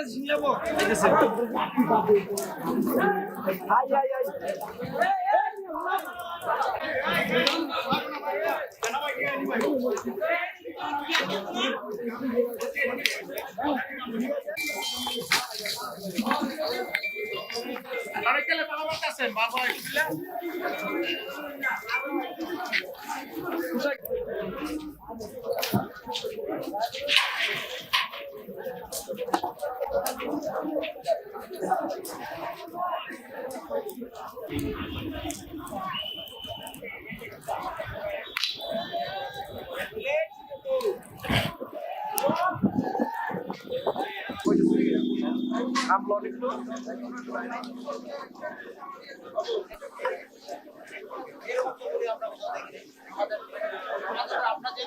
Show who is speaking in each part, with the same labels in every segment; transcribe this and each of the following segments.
Speaker 1: assim, meu amor. Ai, ai, ai. Ei, ei, Ahora que le paramos la casa en bajo de fila. Upload একটু আপনাদের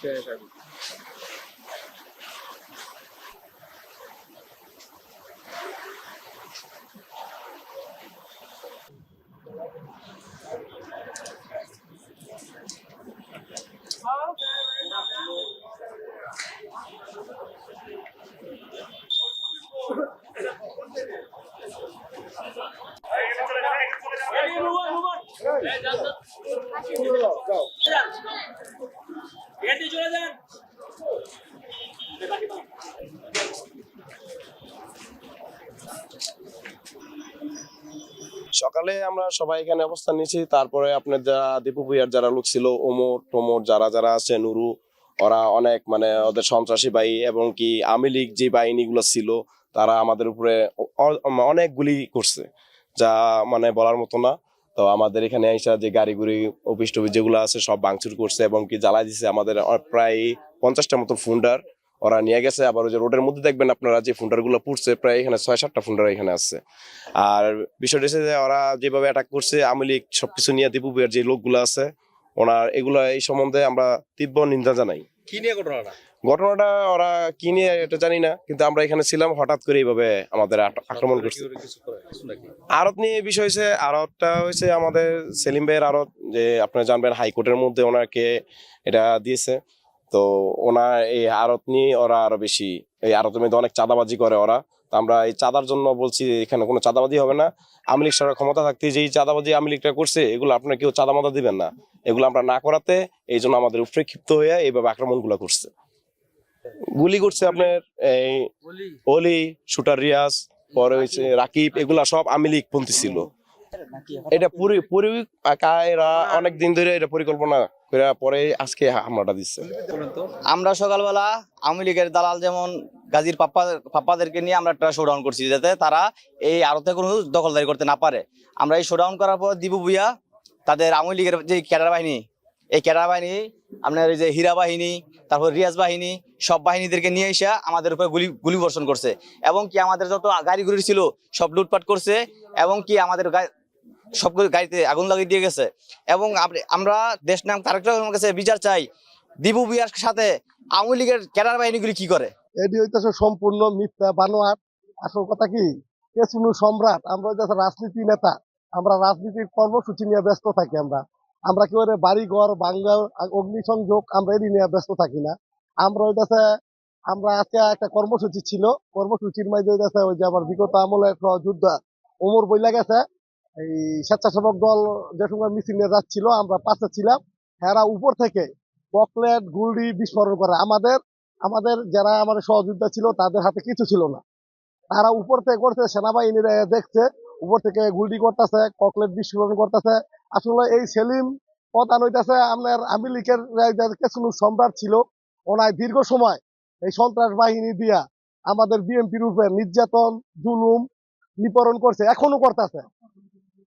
Speaker 1: 谢谢小李。সকালে আমরা সবাই এখানে অবস্থান নিয়েছি। তারপরে আপনার যারা দীপু ভুইয়ার যারা লোক ছিল, ওমর, টোমর যারা যারা আছে, নুরু, ওরা অনেক মানে ওদের সন্ত্রাসী বাহিনী এবং কি আওয়ামী লীগ যে বাহিনীগুলো ছিল, তারা আমাদের উপরে অ- অনেক গুলি করছে। যা মানে বলার মতো না। তো আমাদের এখানে আইসা যে গাড়ি গুড়ি অফিস টফিস যেগুলো আছে সব ভাঙচুর করছে এবং কি জ্বালাই দিছে আমাদের প্রায় পঞ্চাশটা মতো ফুন্ডার। ওরা নিয়ে গেছে আবার ওই যে রোডের মধ্যে দেখবেন আপনারা যে ফুন্ডারগুলো পড়ছে প্রায় এখানে ছয় সাতটা ফুন্ডার এখানে আছে। আর বিষয়টা হচ্ছে যে ওরা যেভাবে অ্যাটাক করছে আওয়ামী লীগ সবকিছু নিয়ে দীপু ভুইয়ার যে লোকগুলো আছে ওনার এগুলো এই সম্বন্ধে আমরা তীব্র নিন্দা জানাই।
Speaker 2: কি নিয়ে ঘটনাটা?
Speaker 1: ঘটনাটা ওরা কি নিয়ে এটা জানি না কিন্তু আমরা এখানে ছিলাম হঠাৎ করে এইভাবে আমাদের আক্রমণ করছে। আরত নিয়ে বিষয় হয়েছে আরতটা হয়েছে আমাদের সেলিম ভাইয়ের আরত যে আপনারা জানবেন হাইকোর্টের মধ্যে ওনাকে এটা দিয়েছে। তো ওনার এই আরত নিয়ে ওরা আরও বেশি এই আরতের মধ্যে অনেক চাঁদাবাজি করে ওরা। তো আমরা এই চাঁদার জন্য বলছি এখানে কোনো চাঁদাবাজি হবে না। আওয়ামী লীগ সরকার ক্ষমতা থাকতে যেই চাঁদাবাজি আওয়ামী লীগটা করছে এগুলো আপনারা কেউ চাঁদা মাদা দিবেন না। এগুলো আমরা না করাতে এই জন্য আমাদের উপরে ক্ষিপ্ত হয়ে এইভাবে আক্রমণ আক্রমণগুলো করছে। গুলি করছে আপনার এই অলি শুটার রিয়াজ পরে হয়েছে রাকিব এগুলা সব আওয়ামী লীগ পন্থী ছিল। এটা পুরি পুরি এরা অনেক দিন ধরে এটা পরিকল্পনা করে পরে আজকে হামলাটা দিচ্ছে।
Speaker 3: আমরা সকালবেলা আওয়ামী লীগের দালাল যেমন গাজীর পাপ্পা পাপ্পাদেরকে নিয়ে আমরা একটা শোডাউন করছি যাতে তারা এই আড়তে কোনো দখলদারি করতে না পারে। আমরা এই শোডাউন করার পর দিবু ভুইয়া তাদের আওয়ামী লীগের যে ক্যাডার বাহিনী এই ক্যাডার বাহিনী, আপনার এই যে হীরা বাহিনী, তারপর রিয়াজ বাহিনী, সব বাহিনীদেরকে নিয়ে এসে আমাদের উপরে গুলি গুলি বর্ষণ করছে। এবং কি আমাদের যত গাড়ি গুলি ছিল, সব লুটপাট করছে, এবং কি আমাদের সব গাড়িতে আগুন লাগিয়ে দিয়ে গেছে। এবং আমরা দেশ নাম তারেক রহমানের কাছে বিচার চাই, দিবু বিয়ার সাথে আওয়ামী লীগের ক্যাডার বাহিনীগুলি কি করে?
Speaker 4: এটি হইতেছে সম্পূর্ণ মিথ্যা বানোয়ার আসল কথা কি? পেছুনু সম্রাট? আমরা রাজনীতি নেতা। আমরা রাজনীতির কর্মসূচি নিয়ে ব্যস্ত থাকি আমরা। আমরা কেউ বাড়ি ঘর বাঙ্গাল অগ্নিসংযোগ, আমরা এটি নিয়ে ব্যস্ত থাকি না। আমরা হইতেছে, আমরা আজকে একটা কর্মসূচি ছিল। কর্মসূচির মাঝে ওই যে আমার বিগত আমলে যুদ্ধ, ওমর বইলা গেছে। এই স্বেচ্ছাসেবক দল যে সময় মিছিল নিয়ে যাচ্ছিল, আমরা পাশে ছিলাম। এরা উপর থেকে পকলেট গুলডি বিস্ফোরণ করে। আমাদের আমাদের যারা আমাদের সহযোদ্ধা ছিল, তাদের হাতে কিছু ছিল না। তারা উপর থেকে করছে, সেনাবাহিনীরা দেখছে, উপর থেকে গুলডি করতেছে, ককলেট বিস্ফোরণ করতেছে। আসলে এই সেলিম প্রধান হইতেছে আপনার আওয়ামী লীগের কিছু সম্রাট ছিল। ওনায় দীর্ঘ সময় এই সন্ত্রাস বাহিনী দিয়া আমাদের বিএনপির উপরে নির্যাতন, জুলুম নিপরণ করছে, এখনও করতেছে।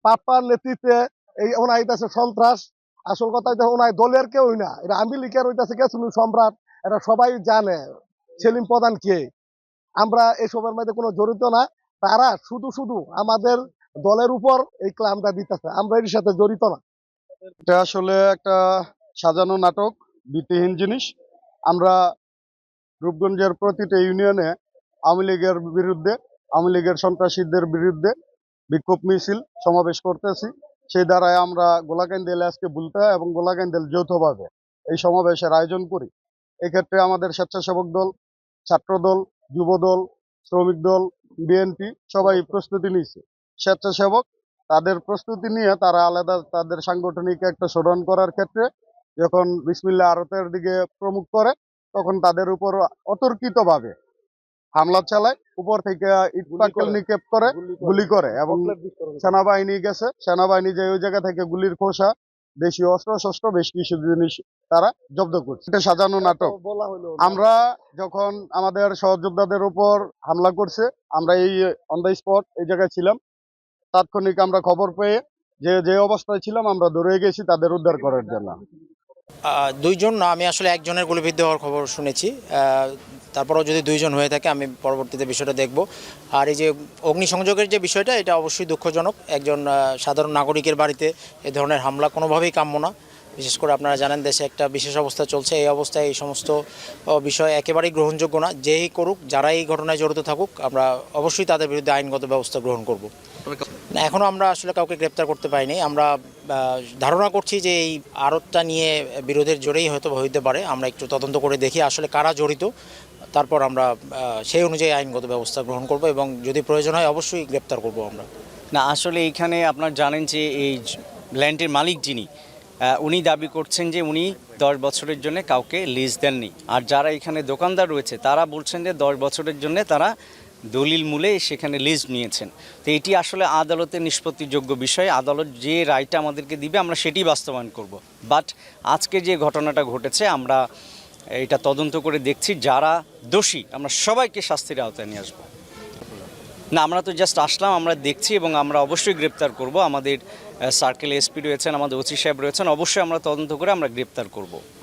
Speaker 4: পাপ্পার নেতৃত্বে এই ওনার হইতেছে সন্ত্রাস। আসল কথা হইতেছে ওনার দলের কেউই না এটা আওয়ামী লীগের হইতেছে কিছু সম্রাট এটা সবাই জানে সেলিম প্রধান কে। আমরা এসবের মধ্যে কোনো জড়িত না, তারা শুধু শুধু আমাদের দলের উপর এই ক্লামটা দিতেছে। আমরা এর সাথে জড়িত না।
Speaker 2: এটা আসলে একটা সাজানো নাটক, ভিত্তিহীন জিনিস। আমরা রূপগঞ্জের প্রতিটা ইউনিয়নে আওয়ামী লীগের বিরুদ্ধে, আওয়ামী লীগের সন্ত্রাসীদের বিরুদ্ধে বিক্ষোভ মিছিল সমাবেশ করতেছি। সেই দ্বারাই আমরা গোলাকান্দিল আজকে বুলতা এবং গোলাকান্দিল যৌথভাবে এই সমাবেশের আয়োজন করি। এক্ষেত্রে আমাদের স্বেচ্ছাসেবক দল, ছাত্রদল, যুবদল, শ্রমিক দল, বিএনপি সবাই প্রস্তুতি নিয়েছে। স্বেচ্ছাসেবক তাদের প্রস্তুতি নিয়ে তারা আলাদা তাদের সাংগঠনিক একটা শোধন করার ক্ষেত্রে যখন বিসমিল্লা আরতের দিকে প্রমুখ করে তখন তাদের উপর অতর্কিতভাবে হামলা চালায় উপর থেকে ইট
Speaker 4: গুলি করে।
Speaker 2: নিক্ষেপ করে গুলি করে। এবং সেনাবাহিনী গেছে। সেনাবাহিনী যে ওই জায়গা থেকে গুলির খোসা দেশীয় অস্ত্র শস্ত্র বেশ কিছু জিনিস তারা জব্দ করছে। এটা সাজানো নাটক। আমরা যখন আমাদের সহযোদ্ধাদের উপর হামলা করছে আমরা এই অন দ্য স্পট এই জায়গায় ছিলাম। তাৎক্ষণিক আমরা খবর পেয়ে যে যে অবস্থায় ছিলাম, আমরা দৌড়ে গেছি, তাদের উদ্ধার করার জন্য।
Speaker 5: দুইজন না, আমি আসলে একজনের গুলিবিদ্ধ হওয়ার খবর শুনেছি। তারপরেও যদি দুইজন হয়ে থাকে, আমি পরবর্তীতে বিষয়টা দেখব। আর এই যে অগ্নিসংযোগের যে বিষয়টা, এটা অবশ্যই দুঃখজনক। একজন সাধারণ নাগরিকের বাড়িতে এ ধরনের হামলা কোনোভাবেই কাম্য না। বিশেষ করে আপনারা জানেন, দেশে একটা বিশেষ অবস্থা চলছে। এই অবস্থায় এই সমস্ত বিষয় একেবারেই গ্রহণযোগ্য না। যেই করুক যারা এই ঘটনায় জড়িত থাকুক, আমরা অবশ্যই তাদের বিরুদ্ধে আইনগত ব্যবস্থা গ্রহণ করব। না এখনও আমরা আসলে কাউকে গ্রেপ্তার করতে পারিনি। আমরা ধারণা করছি যে এই আড়তটা নিয়ে বিরোধের জোরেই হয়তো হইতে পারে। আমরা একটু তদন্ত করে দেখি আসলে কারা জড়িত। তারপর আমরা সেই অনুযায়ী আইনগত ব্যবস্থা গ্রহণ করব এবং যদি প্রয়োজন হয় অবশ্যই গ্রেপ্তার করব আমরা।
Speaker 6: না, আসলে এইখানে আপনার জানেন যে এই ল্যান্ডের মালিক যিনি উনি দাবি করছেন যে উনি দশ বছরের জন্য কাউকে লিজ দেননি। আর যারা এখানে দোকানদার রয়েছে, তারা বলছেন যে দশ বছরের জন্য তারা দলিল মূলে সেখানে লিজ নিয়েছেন। তো এটি আসলে আদালতের নিষ্পত্তিযোগ্য বিষয়। আদালত যে রায়টা আমাদেরকে দিবে, আমরা সেটি বাস্তবায়ন করব। বাট আজকে যে ঘটনাটা ঘটেছে, আমরা এটা তদন্ত করে দেখছি, যারা দোষী, আমরা সবাইকে শাস্তির আওতায় নিয়ে আসব। না, আমরা তো জাস্ট আসলাম, আমরা দেখছি এবং আমরা অবশ্যই গ্রেপ্তার করব। আমাদের সার্কেল এসপি রয়েছেন, আমাদের ওসি সাহেব রয়েছেন, অবশ্যই আমরা তদন্ত করে আমরা গ্রেপ্তার করব।